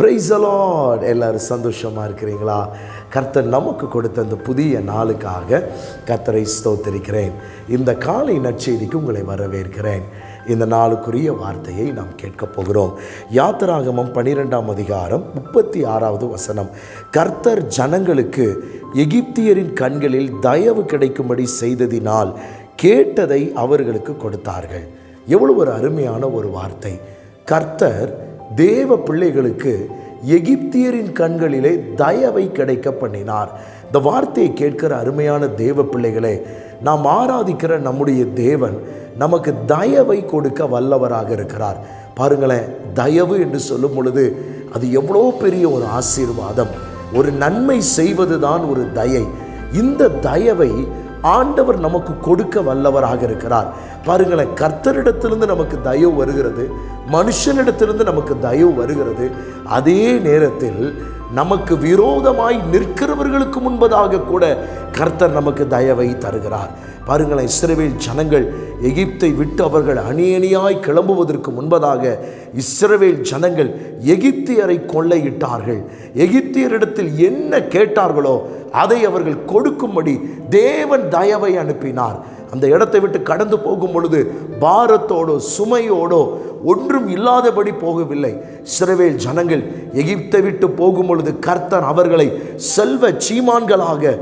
Price allot எல்லாரும் சந்தோஷமாக இருக்கிறீங்களா? கர்த்தர் நமக்கு கொடுத்த அந்த புதிய நாளுக்காக கர்த்தரை ஸ்தோத்தரிக்கிறேன். இந்த காலை நற்செய்திக்கு உங்களை வரவேற்கிறேன். இந்த நாளுக்குரிய வார்த்தையை நாம் கேட்கப் போகிறோம். யாத்திராகமம் பனிரெண்டாம் அதிகாரம் முப்பத்தி ஆறாவது வசனம். கர்த்தர் ஜனங்களுக்கு எகிப்தியரின் கண்களில் தயவு கிடைக்கும்படி செய்ததினால் கேட்டதை அவர்களுக்கு கொடுத்தார்கள். எவ்வளவு ஒரு அருமையான ஒரு வார்த்தை. கர்த்தர் தேவ பிள்ளைகளுக்கு எகிப்தியரின் கண்களிலே தயவை கிடைக்க பண்ணினார். இந்த வார்த்தையை கேட்கிற அருமையான தேவ பிள்ளைகளே நாம் ஆராதிக்கிற நம்முடைய தேவன் நமக்கு தயவை கொடுக்க வல்லவராக இருக்கிறார். பாருங்களேன் தயவு என்று சொல்லும் பொழுது அது எவ்வளோ பெரிய ஒரு ஆசீர்வாதம். ஒரு நன்மை செய்வது தான் ஒரு தயை. இந்த தயவை ஆண்டவர் நமக்கு கொடுக்க வல்லவராக இருக்கிறார். பாருங்களேன் கர்த்தரிடத்திலிருந்து நமக்கு தயவு வருகிறது மனுஷனிடத்திலிருந்து நமக்கு தயவு வருகிறது. அதே நேரத்தில் நமக்கு விரோதமாய் நிற்கிறவர்களுக்கு முன்பதாக கூட கர்த்தர் நமக்கு தயவை தருகிறார். பாருங்களேன் இஸ்ரவேல் ஜனங்கள் எகிப்தை விட்டு அவர்கள் அணி அணியாய் கிளம்புவதற்கு முன்பதாக இஸ்ரவேல் ஜனங்கள் எகிப்தியரை கொள்ளையிட்டார்கள். எகிப்தியரிடத்தில் என்ன கேட்டார்களோ அதை அவர்கள் கொடுக்கும்படி தேவன் தயவை அனுப்பினார். அந்த இடத்தை விட்டு கடந்து போகும் பொழுது பாரத்தோடோ சுமையோடோ ஒன்றும் இல்லாதபடி போகவில்லை. சிறவேல் ஜனங்கள் எகிப்தை விட்டு போகும் பொழுது கர்த்தர் அவர்களை செல்வ சீமான்களாக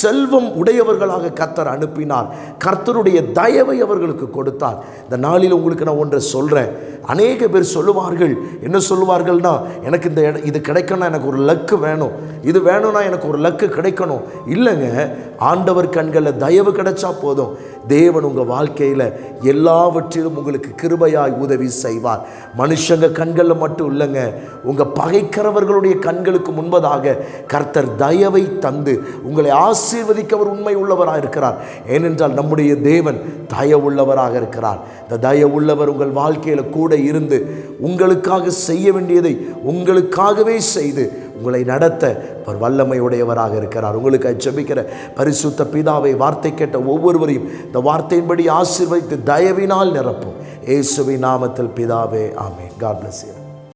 செல்வம் உடையவர்களாக கர்த்தர் அனுப்பினார். கர்த்தருடைய தயவை அவர்களுக்கு கொடுத்தார். இந்த நாளில் உங்களுக்கு நான் ஒன்றை சொல்கிறேன் அநேக பேர் சொல்லுவார்கள் என்ன சொல்லுவார்கள்னா எனக்கு இந்த இது கிடைக்கணும் எனக்கு ஒரு லக்கு வேணும். இது வேணும்னா எனக்கு ஒரு லக்கு கிடைக்கணும். இல்லைங்க ஆண்டவர் கண்களில் தயவு கிடைச்சா போதும். தேவன் உங்கள் வாழ்க்கையில் எல்லாவற்றிலும் உங்களுக்கு கிருபையாய் உதவி செய்வார். மனுஷங்க கண்களில் மட்டும் இல்லைங்க. உங்கள் பகைக்கிறவர்களுடைய கண்களுக்கு முன்பதாக கர்த்தர் தயவை தந்து உங்களை ஆசீர்வதிக்க அவர் உண்மை உள்ளவராக இருக்கிறார். ஏனென்றால் நம்முடைய தேவன் தயவுள்ளவராக இருக்கிறார். இந்த தயவுள்ளவர் உங்கள் வாழ்க்கையில் கூட இருந்து உங்களுக்காக செய்ய வேண்டியதை உங்களுக்காகவே செய்து உங்களை நடத்த அவர் வல்லமை உடையவராக இருக்கிறார். உங்களுக்கு அச்சபிக்கிற பரிசுத்த பிதாவை வார்த்தை கேட்ட ஒவ்வொருவரையும் இந்த வார்த்தையின்படி ஆசிர்வதித்து தயவினால் நிரப்பும் இயேசுவின் நாமத்தில் பிதாவே ஆமென். God bless you